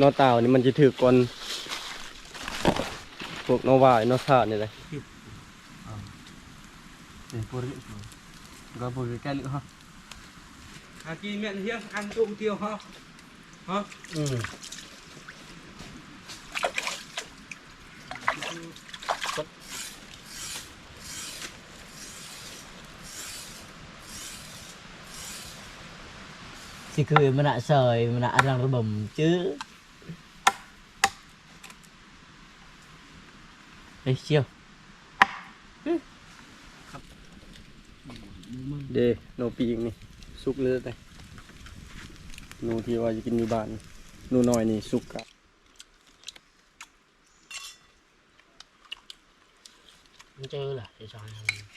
นอเต่านี่มันจะถือก่อนพวกนอวายนอสาดนี่เลย để bùa lựu có bùa cái lựu ha à chị miệng hiếc ăn tôm tiêu hả hả ừ thì cười mà đã sời mà đã rằng nó bầm chứ đây chiêu เดโนปีกนี่สุกเลยแต่หนูที่ว่าจะกินอยู่บ้านหนูน้อยนี่สุกอะ không chơi là để cho anh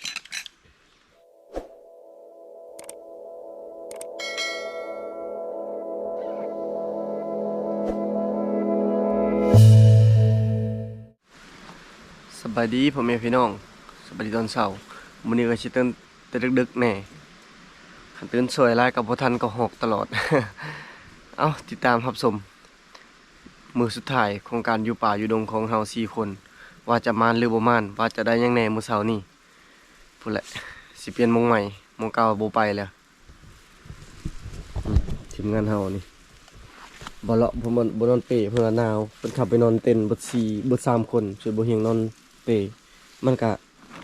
ส บายดีพ่อแม่พี่น้องสบายดีตอนเช้ามื้อนี้ก็สิตื่นแต่ดึกๆแน่คันตื่นสวยลายกับบ่ทันก็หอกตลอด เอ้าติดตามรับชมมือสุดท้ายของการอยู่ป่าอยู่ดงของเฮา4คน ว่าจะมานหรือบ่มานว่าจะได้หยังแน่มื้อเช้านี้พุ่นแหละสิเปลี่ยนมงใหม่มงเก่าบ่ไปแล้วทีมงานเฮานี่บ่เลาะบ่มันบ่นอนเปเพิ่นว่าหนาวเพิ่นขับไปนอนเต็นท์เบิด4เบิดสามคนช่วยบ่เฮียงนอน มันก็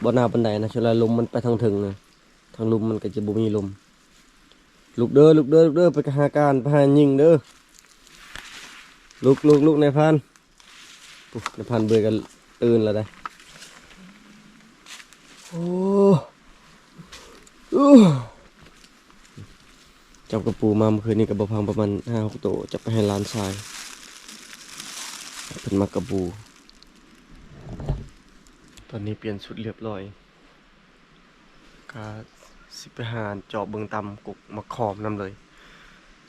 บ่หนาวปานใดนะช่วงลมมันไปทางถึงนะทางลมมันก็จะบ่มีลมลุกเด้อลุกเด้อลุกเด้อไปหาการไปหายิงเด้อลุกลุกลุกในพันปุ๊บนพันเบื่อกันตื่นแล้วได้โอ้อู้จับกระปูมาเมื่อคืนนี้กับบพังประมาณห้าหกตัวจับไปให้ร้านชายเป็นมักกระปู อนนี้เปลี่ยนชุดเรียบร้อยก็สิไปหาจอบเบิงตำกุกมะขอมนำเลย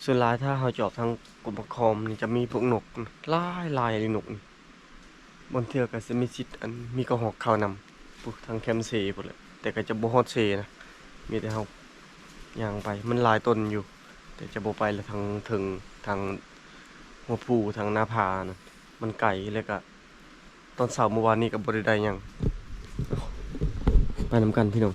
ส่วนลายถ้าเราจอบทางกุกมะขอมนี่จะมีพวกนกลายลายเลยนกบนเทือกก็จะมีชิดอันมีกระหอกข้านำปุ๊ทางแคมเซพุ่นแหละแต่ก็จะบ่ฮอดเซนะมีแต่เฮาย่างไปมันลายต้นอยู่ แต่จะบ่ไปแล้วทางถึงทางหัวภูทางหน้าผานะมันไกลแล้วก็ตอนเสาร์เมื่อวานนี้กับบริได้หยัง ไปนำกันพี่น้อง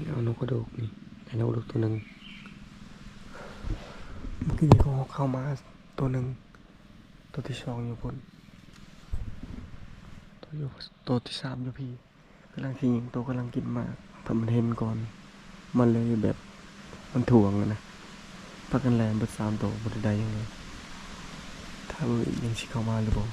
นี่เอานกกระโดกนี่ไอ้นกกระโดกตัวหนึ่งเมื่อกี้นี่เขาเข้ามาตัวหนึ่งตัวที่สองอยู่บนตัวอยู่ตัวที่สามอยู่พี่กำลังที่ยิงตัวกำลังกินมากพอมันเห็นก่อน มันเลยแบบมันถ่วงนะพักกันแรงบิดสามตัวบนใดยังไงถ้ายังสิเข้ามาหรือเปล่า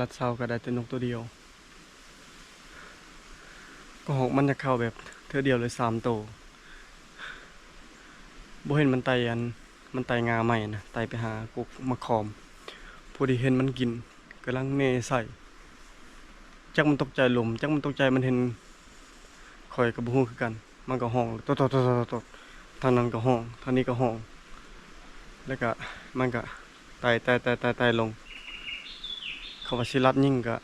รัดเสาก็ได้แต่นกตัวเดียว ก็หอกมันจะเข้าแบบเท่อเดียวเลยสามตัวบ่เห็นมันไตอัน มันไตงาใหม่นะไตไปหากุกมาคอม พอดีเห็นมันกินกำลังเนใส่ จักมันตกใจลม จักมันตกใจมันเห็นคอยกับบุ้งคือกัน มันก็ห้องตดตดตดตดตดทางนั้นก็ห้องทางนี้ก็ห้อง แล้วก็มันก็ไตไตไตไตไตลง เขาว่าสิรัดยิ่งก็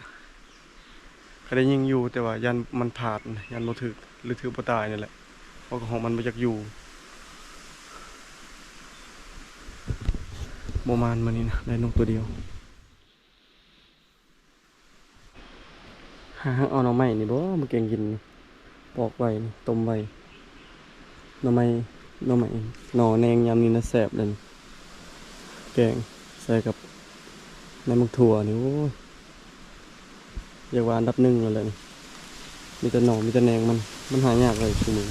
ก็ได้ยิ่งอยู่แต่ว่ายันมันผาดนยันบ่ถึกหรือถือบ่ตายนี่แหละเพราะของมันบ่อยากอยู่บ่มานมานี่นะได้นกตัวเดียวหาเอาหน่อไม้นี่บ่มาแกงกินปอกไว้ต้มไว้หน่อไม้หน่อไม้หน่อแนงยามนี้นะแซ่บเลยแกงใส่กับ ในมึกถั่วนี่โอ้ยเรียกว่าอันดับหนึ่งเลยแหละนี่มีแต่หน่อมีแต่แนงมันมันหายากเลยคือมือ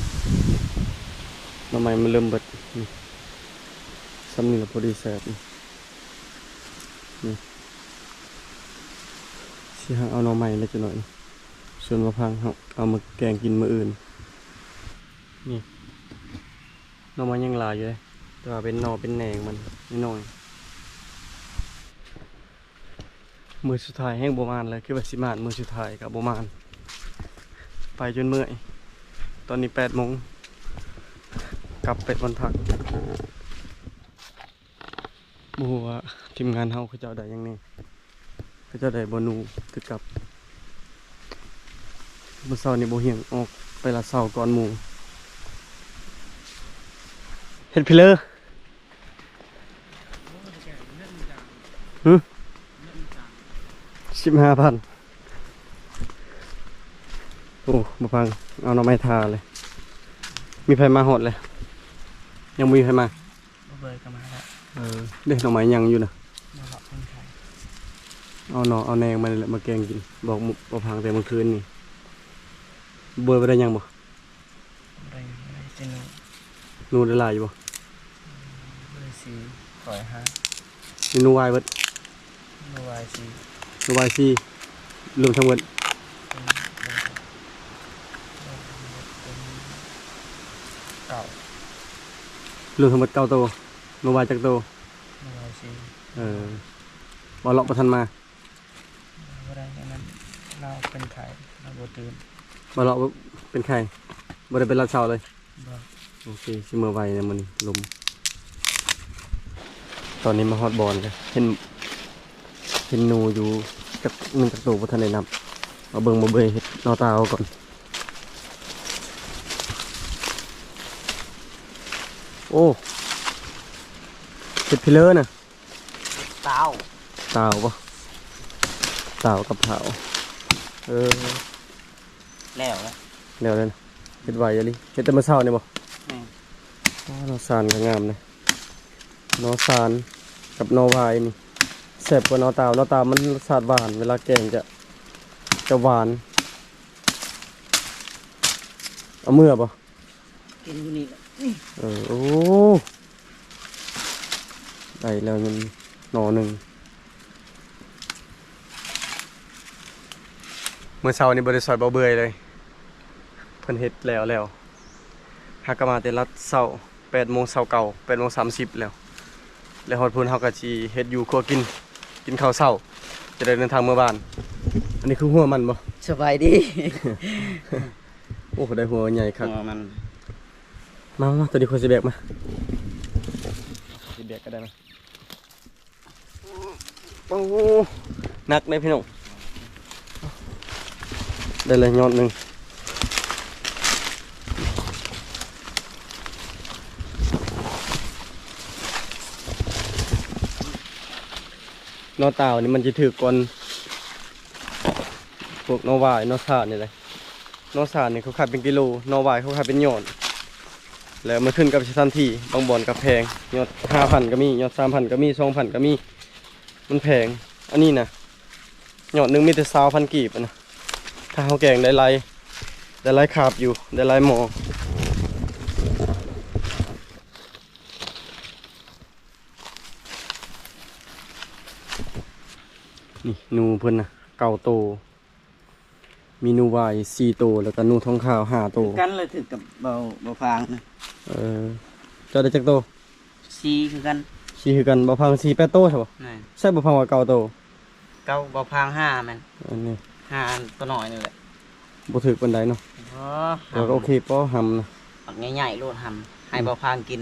หน่อไมมันเริ่มเบิดซ้ำนี่ละพอดีแซ่บนี่นี่สิหาเอาหน่อไม้เลยจะหน่อยส่วนมะพร้าวเอามาแกงกินมืออื่น นี่หน่อไม้ยังหลายอยู่เลยแต่ว่าเป็นหน่อเป็นแหนงมันนิดหน่อย มือสุดท้ายแห้งโบมานเลยคือแบบสิมานมือสุดท้ายกับโบมาน ไปจนเมื่อย ตอนนี้แปดโมงกลับไปวันพักบฮูว่าทีมงานเฮาเขาเจ้าได้ยังนี่เขาเจ้าได้บนูคือกับมื่อเช้านี่บ่เหียงออกไปละเช้าก่อนหมูเฮ็ดพิเลอร์หึ สิบห้าพันโอ้มาฟัง เอาหน่อไม้ทาเลย มีไผมาหดเลย ยังบ่มีไผมาบ่เบยก็มาแล้วเออเด็กหน่อไม้ยังอยู่นะมาเลาะคนไทยเอาหน่อเอาแนงมานี่แหละมาแกงกิน บอกหมู่บ่พังแต่เมื่อคืนนี่ เบื่อไปได้ยังบ่บ่ได้บ่ได้สิหนูนูได้หลายอยู่บ่บ่ได้สีขอยหามีนูวายเบิดบ่วายสี นูวายซี่รวมทั้งหมดเป็นเป็นเก่ารวมทั้งหมดเก้าตัวนูวายจักตัวบ่วายสีเออบ่เลาะบ่ทันมาบ่ได้แค่นั้นเราเป็นไข่เราบ่ตื่นบ่เลาะบ่เป็นไข้บ่ได้เป็นรัดเช้าเลยบ่โอเคสิมื้อไวเนี่ยมื้อนี้ลมตอนนี้มาฮอดบอลกันเห็น เห็นหนูอยู่จักหนึงจักตัวบ่ทันได้นับเอาเบิ่งบ่เบิ่งเฮ็ดนอตาเอาก่อน โอ้เฮ็ดพิเลอร์น่ะเต้าเต่าปะเต่ากับเผาเออแล้วนะเดี๋ยวเลยนะเฮ็ดไหวอะลิเฮ็ดแต่มาเช้าเนี่ยบ่แม่นอ๋อนอซานก็งามเลยนอซานกับนอวายนี่ แซ่บกว่านอเต่านอเต่ามันรสชาติหวาน เวลาแกงจะจะหวาน เอาเมื่อบ่กินอยู่นี่แหละเออโอ้ได้แล้วมันหนอหนึ่งเมื่อเช้านี้บริษัทเบาเบยเลยเพิ่นเฮ็ดแล้วแล้วหากกนมาแต่รัดเช้าแปดโมงเช้าเก่าแปดโมงสามสิบแล้ว แล้วฮอดพุ่นเฮาก็สิเฮ็ดอยู่ครัวกิน กินข้าวเช้า จะได้เดินทางเมื่อบ้าน อันนี้คือหัวมันบ่สบายดีโอ้ได้หัวใหญ่ครับมันมามาตัวนี้คนสิแบกมาสิแบกก็ได้มาโอ้โหหนักเลยพี่น้องได้เลยยอดหนึ่ง นอเต่านี่มันจะถือก่อนพวกนอวายนอสาดนี่เลยนอสาดนี่เขาขายเป็นกิโลนอวายเขาขายเป็นหยอดแล้วมันขึ้นกับสถานที่บางบ่อนกับแพงยอดห้าพันก็มียอดสามพันก็มีสองพันก็มี มันแพง อันนี้นะยอดหนึ่งมีแต่สาวพันกีบนะถ้าเขาแกงได้ไรได้ไรขาบอยู่ได้ไรหมอ นี่หนูเพิ่นนะเก่าโต มีหนูวายสี่โต แล้วก็หนูทองขาวห้าโต กันเลยถึงกับเบาเบาฟางนะเออเจ้าได้จักโตซีคือกันสี่คือกันบ่พังสี่แปดโตใช่ปะนี่ใช่บ่พังว่าเก่าโตเก้าเบาฟางห้าแมันอันนี้ห้าตัวหน่อยนี่แหละบ่ถือปานใดเนาะอ๋อแต่ก็โอเคป้อหำนะ ปักใหญ่ๆโลดหำให้เบาฟางกิน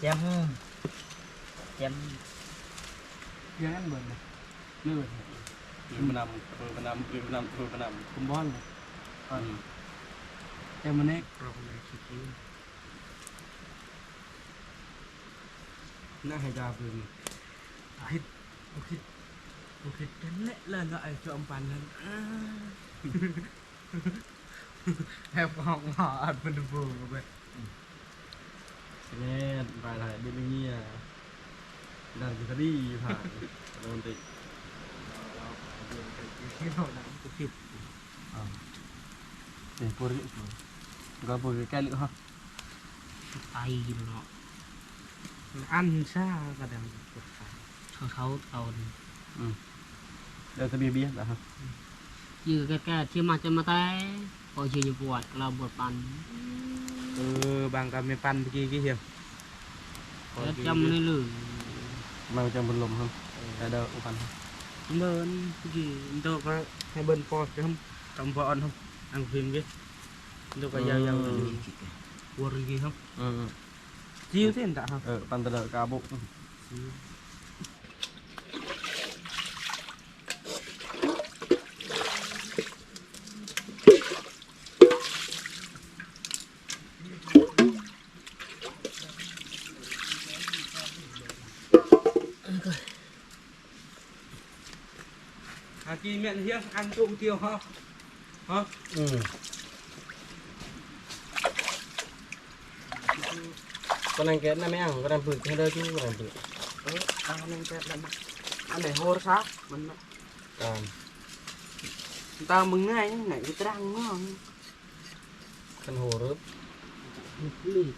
ตัวอย่างต้องนะครับมือเราตั้งแต่ไปคุยกับยาวพิษหนึ่งห้องห้องอยู่บนไหนเปลี่ยนแจมแจมยังอันเบิร์นเลยเลื่อนปืนประนำปืนประนำปืนประนำปืนประนำคุมบอลเลยอันแต่มันเอกเราคนไหนคิดดีน่าให้ดาปืนคิดคิดคิดกันเละเลยเนาะไอ้จอมปันนั้นแอบของหออัดมันดูบูไป แน่ไปไหนเดี๋ยวนี้อะดันคดีผ่านโดนติดที่เราดันก็ผิดนี่ปวดก็ปวดแก้ลึกฮะไปเนาะอันซ่าก็ดังปวดขาเขาเขาเอาเดี๋ยวจะเบียเบี้ยนะฮะยือแก่ๆที่มาจะมาแต่พอยืนอยู่ปวดเราบวดปัน เออบางกับไม่ปันเมื่อกี้กี่เหี่ยวแล้วจำไม่ลืมมันจะบนลมครับแต่เดินอุปันเบิร์นกี่ตัวก็ให้เบิ้ลปอดครับกำปอนครับอังพิมพ์กี่ตัวก็ยาวๆวัวรีครับอืมจิ้วเส้นตะครับเออปันตะเดกาบุอากีเมียนเฮียอันตุ้มเตียวฮะฮะ อืมก็นั่งแก๊สนะแม่งก็นั่งปื นให้ได้จู่ก็นั่งปืนเอออันนั้นแค่นั้นอันไหนโหดซะมันตามตามึงง่ายไหนกูตรังเนาะคันโหรึบลีก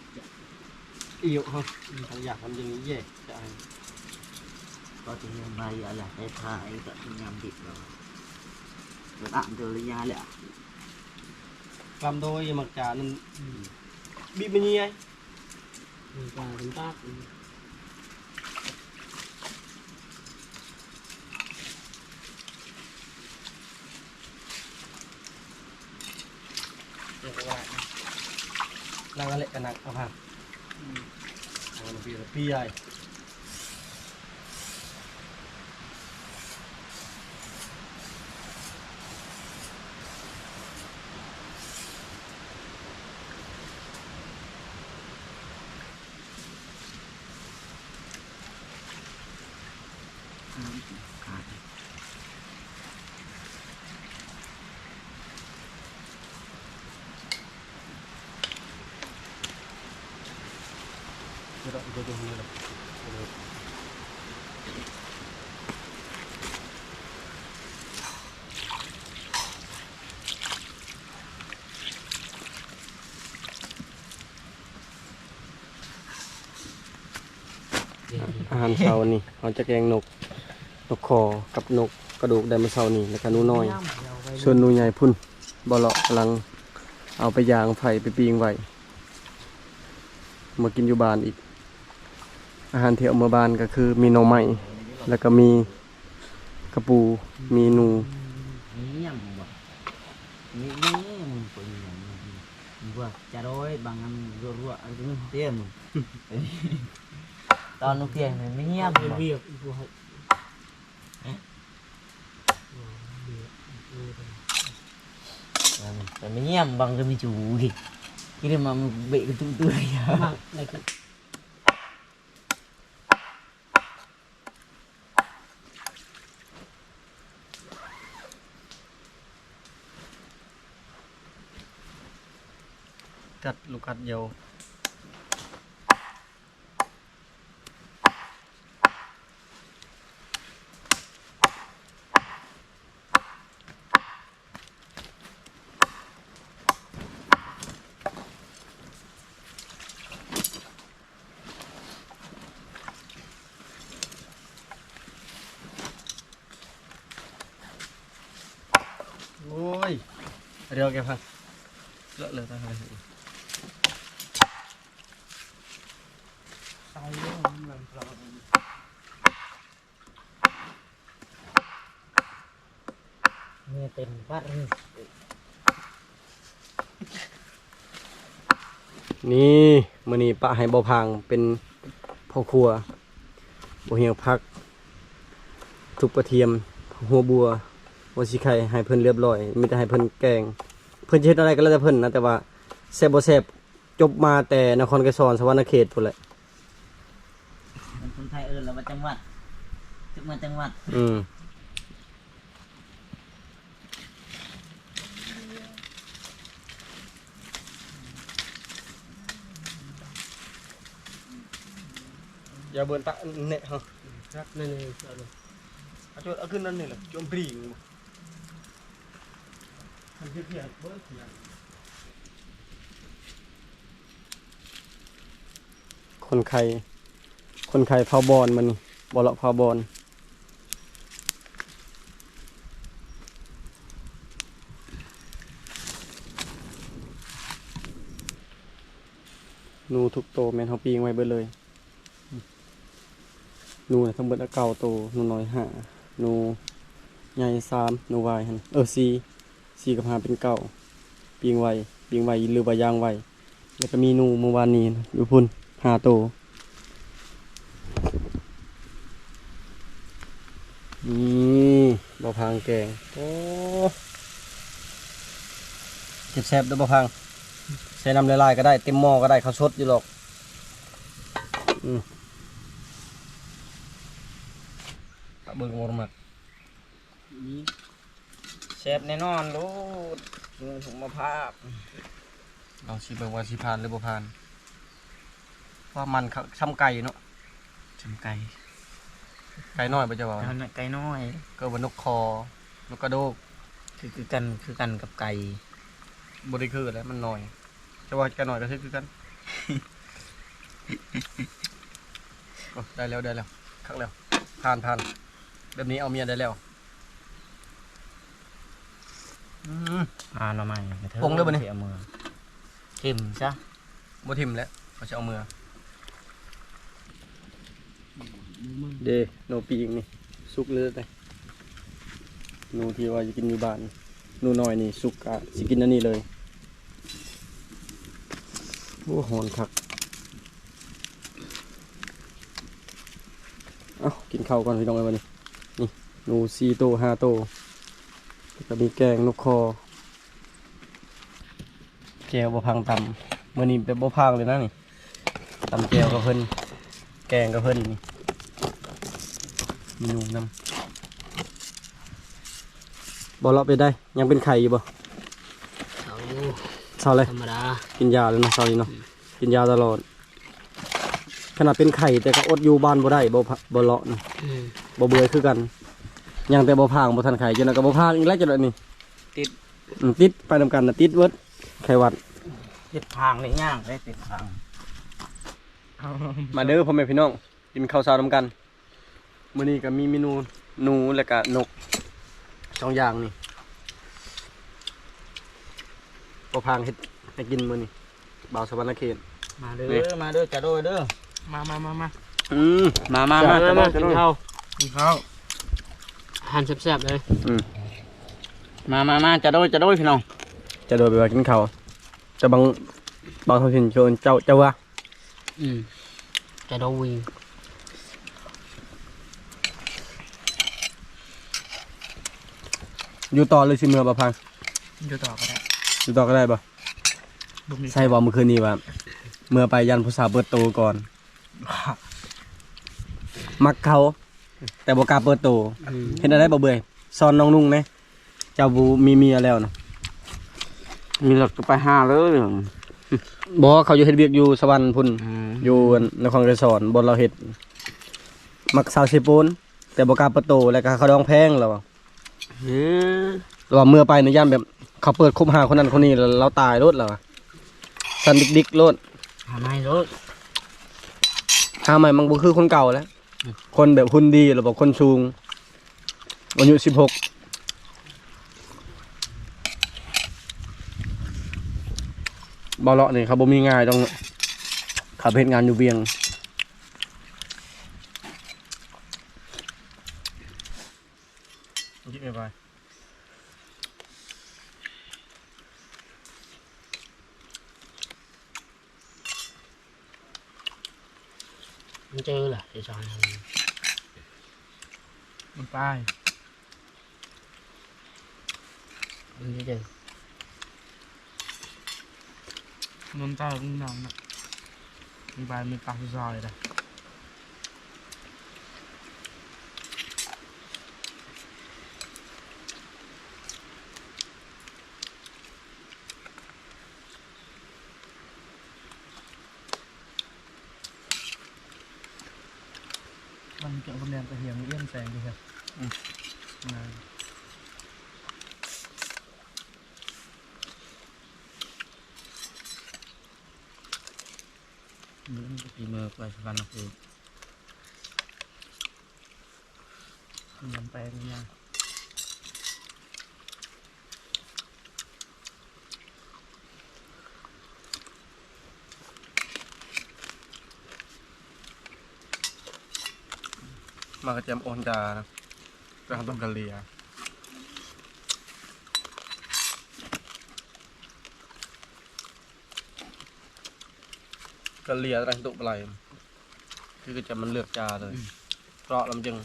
เอียวฮะทางอยากทำอย่างนี้แย่ có thì nhân bay ở là cái thái tận nhằm thịt rồi rồi bạn từ lên nhà lẹ กำโดยมักจานั้นบีบมันยี่ไงมีการเป็ นตากนั่งอะไรกันนักเอาผ่านเอาหนึ่งปีละปีใหญ่เดี๋ยวเราจะดูนี่เลยอาหารเช้านี่เราจะแกงนก นกคอกับนกกระดูกไดโนเสาร์นี่แล้วก็หนูน้อย ส่วนหนูใหญ่พุ่นบอเลาะกำลังเอาไปยางไฟไปปีงไว้มากินอยู่บ้านอีก อาหารที่เอามาบานก็คือมีหน่อไม้แล้วก็มีกระปูมีหนู nhầm mà nghĩ nghĩ mình phải nhầm vừa chả đôi bằng ăn rượu rượu cái tiền tao nó tiền thì mới nhầm เป็น mà เวียกพวก Vâng. แต่ไม่เยี่ยมบางก็มีจูดิที่เรียกมาเบะกันตุ้ตัวๆอย่ามาได้คือกัดลูกกัดเดียวโอ้ยเรียวแกพัง ยตาเลยตายเรื่องมันแบบเรา เนี่ยเต็มปัดนี่นี่มือนี้ปะให้บ่พังเป็นพ่อครัวบ่เหี่ยวพัก ทุกกระเทียม หัวบัวหัวสิไข่ให้เพิ่นเรียบร้อย มีแต่ให้เพิ่นแกง เพิ่นเฮ็ดอะไรก็แล้วแต่เพิ่นนะแต่ว่าแซ่บบ่แซ่บจบมาแต่นครไกรสอนสวรรณเขตพุ่นแหละ มันคนไทยเอิญแล้วว่าจั งหวัดจังหวัดจังหวัดอืมอย่าเบิ่นตะเนะฮะรักนั่นเลยเอาเลยเอาจดเอาขึ้นนั่นนี่แหละจมปรีงทำเพี้ยนเบิร์ดเพี้ยนคนไข้คนไข้เผาบอลมันนี่ บอลเลาะเผาบอลนูทุกโตแมนเฮาปีงไว้เบิดเลย นูนะทั้งเบิดเก่าโตนูน้อยหานูใหญ่สามนูวายหันเออสี่สี่กับหาเป็นเก้าปีงไว้ปีงไว้หรือว่ายางไว้แล้วก็มีนูเมื่อวานนี้อยู่พุ่นหาโต นี่บะพังแกงโอ้เจ็บแซบด้วยบะพังใช้น้ำลายๆก็ได้เต็มหม้อก็ได้เขาวสดอยู่หรอกอืมตะเบิงมรมักนี่แซ่บแน่นอนลูกกินถุงมะพร้าวเราชิเบิงว่าชิพานหรือบะพานว่ามันเขาช้ำไก่เนาะชมไก่ ไก่น้อยไปจะบอกไก่น้อย ก็ว่านกคอนกกระโดกคือคือกันคือกันกับไก่บริคือแล้วมันน้อยจะว่าไก่น้อยก็คือคือกันโอ้ได้แล้วได้แล้วคักแล้วผ่านผ่านแบบนี้เอาเมียได้แล้วอืม อ่าหน่อไม้เถอะปรุงเลยบ่นี่เอามือทิมซะบ่ทิมแล้วเขาจะเอามือ มึง เดโนปีกนี่สุกเลยได้หนูที่ว่าจะกินอยู่บ้านหนูน้อยนี่สุกอะสิกินอันนี้เลยโอ้หอนคักเอ้ากินข้าวก่อนพี่น้องไอ้วันนี้นี่หนูสี่โตห้าโตวแล้วก็มีแกงนกคอแจวบะพังตำมื่อนี้เป็นบะพังเลยนะนี่ตำแจวกับเพิ่นแกงกับเพิ่นนี่ มีหนูนำบอเลาะไปได้ ยังเป็นไข่อยู่บ่เอาเศร้าเลยธรรมดากินยาเลยเนาะเศร้านี้เนาะกินยาตลอด ขนาดเป็นไข่แต่ก็อดอยู่บ้านบ่ได้บ่พะบ่เลาะนะอืมบ่เบื่อคือกันยังแต่บ่พางบ่ทันไข่จนนั้นก็บ่พางอีกแล้วจังได๋นี่อืมติดไปนำกันน่ะติดเบิดไข่หวัดติดพางเลยย่างได้ติดพางมาเด้อพ่อแม่พี่น้องกินข้าวเช้านำกัน มื้อนี้ก็มีเมนูหนูและก็นกสองอย่างนี่บ่พางเฮ็ดให้กินมื้อนี้บ่าวสวรรณเขต มาเด้นี่ อมาเด้อจะโดยเด้อมามามามาอืมมามามามามามากินข้าวกินข้าวหั่นแซ่บๆเลยอืมมามามาจะโดยจะโดยพี่น้องจะโดยไปว่ากินข้าวแต่บางบางท้องถิ่นโชนเจ้าเจ้าว่าอืมจะโดนวิง อยู่ต่อเลยสิเมื่อบ่พัง อยู่ต่อก็ได้ดูต่อก็ได้ปะใช่ว่าเมื่อคืนนี้ว่าเมื่อไปยันผู้สาวเปิดตัวก่อน มักเขา แต่บอกล้าเปิดตัวเห็นอะไรบ่เบื่อซอนน้องนุ่งเนี่ยเจ้าบูมีเมียแล้วนะมีรถก็ไปห้าเลยบอกว่าเขาอยู่เฮ็ดเวียกอยู่สวรรค์พุ่นอยู่นครเรศวรบนเราเห็ดมักสาวเชปูนแต่บกล้าประตูแล้วก็เขาดองแพงแล้วอะ เฮ้ยเราว่าเมื่อไปในย่านแบบเขาเปิดคบหาคนนั้นคนนี้แล้วเราตายรถแล้วอะสันดิกดิกรถหาไม่รถหาใหม่มันบ่คือคนเก่าแล้ว คนแบบหุ่นดีหรือบอกคนสูงอายุสิบหกบอเลาะนี่เขาบ่มีง่ายต้องขับเฮ็ดงานอยู่เวียง ยิบไป มันเจอแหละไอ้จอน มันไป มันจะเจอ นนตาลุงน้องนะ มีไปมีปากซอยเลยมันเกี่ยวกับแรงกระเทียมเลี่ยนแสงดีครับอืมนะ ปีมือไปสวรรค์คือมันแปลงยังมากระเจียมโอนจานะไปทำต้มกะเลีย เลียอะไรตุกอะไรคือกระเจียมมันเลือกจาเลยเพราะลำจึง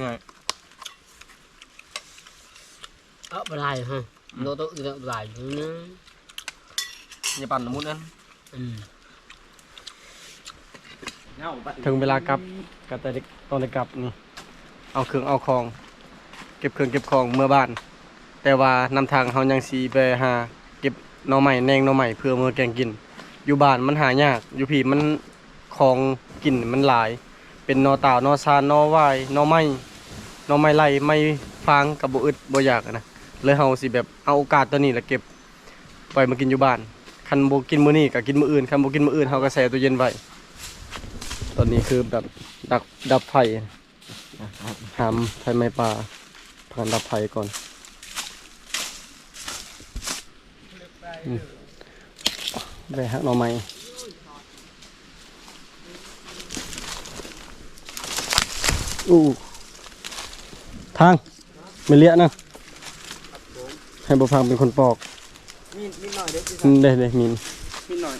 ง่ายเออบ่ได้ฮะโนโตอึดบ่ได้อยู่นะอย่าปั่นน้ำมุดนั้นอืมถึงเวลากลับกับแต่เด็กตอนเด็กกลับนี่เอาเครื่องเอาของ เก็บเครื่องเก็บของเมื่อบ้าน แต่ว่านำทางเขายังสีไปหา เก็บหน่อใหม่แนงหน่อใหม่เพื่อมือแกงกิน อยู่บ้านมันหายาก อยู่ผีมันของกินมันหลาย เป็นนอต่าหนอซานนอวายนอไม้นอไม้ไล่ไม้ฟางกับบ่อึดบ่อยากนะเลยเฮาสิแบบเอาโอกาสตัวนี้แล้วเก็บไว้มากินอยู่บ้านคันบ่กินมื้อนี้ก็กินมื้ออื่นคันบ่กินมื้ออื่นเฮาก็แช่ตู้เย็นไว้ตอนนี้คือแบบดักดับไฟหามไฟไม้ป่าผ่านดับไฟก่อนอ ไปหักหน่อไม้อู้ทางไม่เลี้ยนะให้บุพังเป็นคนปอกมีมีหน่อยเด็กอืมได้ได้มินมีหน่อย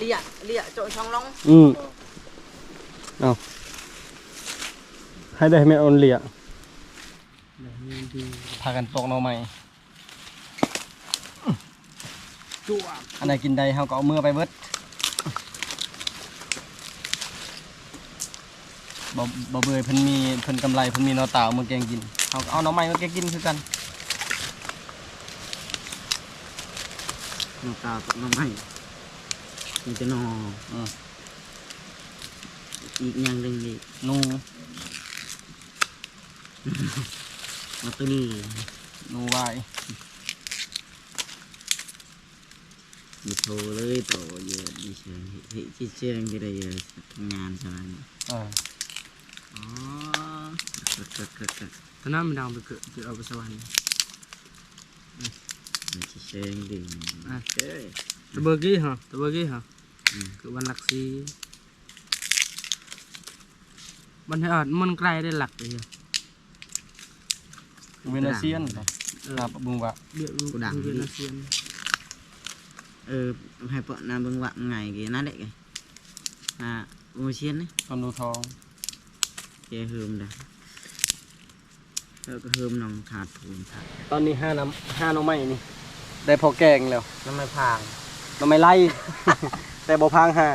เลียเลียโจช่องลงอืมเอาให้ได้ไม่เอาเหลี่ยพากันปอกหน่อไม้ จั่วอันไหนกินได้เฮาก็เอามือไปเบิดบ่บ่เบื่อเพิ่นมีเพิ่นกำไรเพิ่นมีหนอเต่ามาแกงกินเฮาก็เอาหน่อไม้มาแกงกินคือกันน้ำตาตกน้ำให้มีแต่นออืมอีกอย่างหนึ่งอีกนูมาตัวนี้นูวาย มีโทร เลยโตเยอะดิเชงที่เชื่องที่ได้เยอะทำงานสวรรค์อ่าอ๋อเกิดเกิดเกิดเกิดตอนนั้นมันดังไปเกิดเกิดเอาไปสวรรค์มันจะเชื่องดิ่งอะเอ้ยตะเบอร์กี้ฮะตะเบอร์กี้ฮะอืมคือวันหลักสีมันให้อ่านมันไกลได้หลักเลยอะเวเนเซียนเออครับบุงวะเดี๋ยวดูดูเวียนเซียน เออให้เปาะนาเบิ่งว่าไงกี่นั่นแหละไงอ่าโมเชียนนี่ตอนดูทองเจเฮิมเด้อแล้วก็เฮิมน้องถาดผูนถาดตอนนี้ห้าน้ำห้าหน่อไม้นี่ ได้พอแกงแล้วน้ำไม่พางเราไม่ไล่ แต่บ่พางหา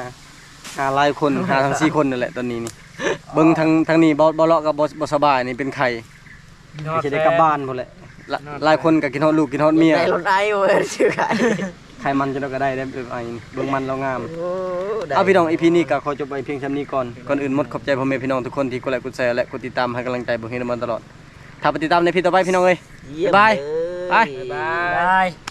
หาหลายคนหาทั้งสี่คนนั่นแหละตอนนี้นี่เบิ่งทางทางนี้บ่บ่เลาะกับบ่บ่สบายนี่เป็นไข้ไม่ใช่ได้กลับบ้านพุ่นแหละละหลายคนก็กินฮอดลูกกินฮอดเมีย ได้รถไอ้เว้ยชื่อไก่ ใครมันจะได้ก็ได้ได้แบบไอ้นี่เบิ่งมันเรางามโอ้ได้เอาพี่น้องอีพีนี้ก็ขอจบไปเพียงเท่านี้ก่อน ก่อนอื่นหมดขอบใจพ่อแม่พี่น้องทุกคนที่กดไลค์กดแชร์และกดติดตามให้กำลังใจบุญเฮนมันตลอด ถ้าไปติดตามในพี่ต่อไปพี่น้องเอ้ยเยี่ยมบ๊ายบายเลยไปบ๊ายบาย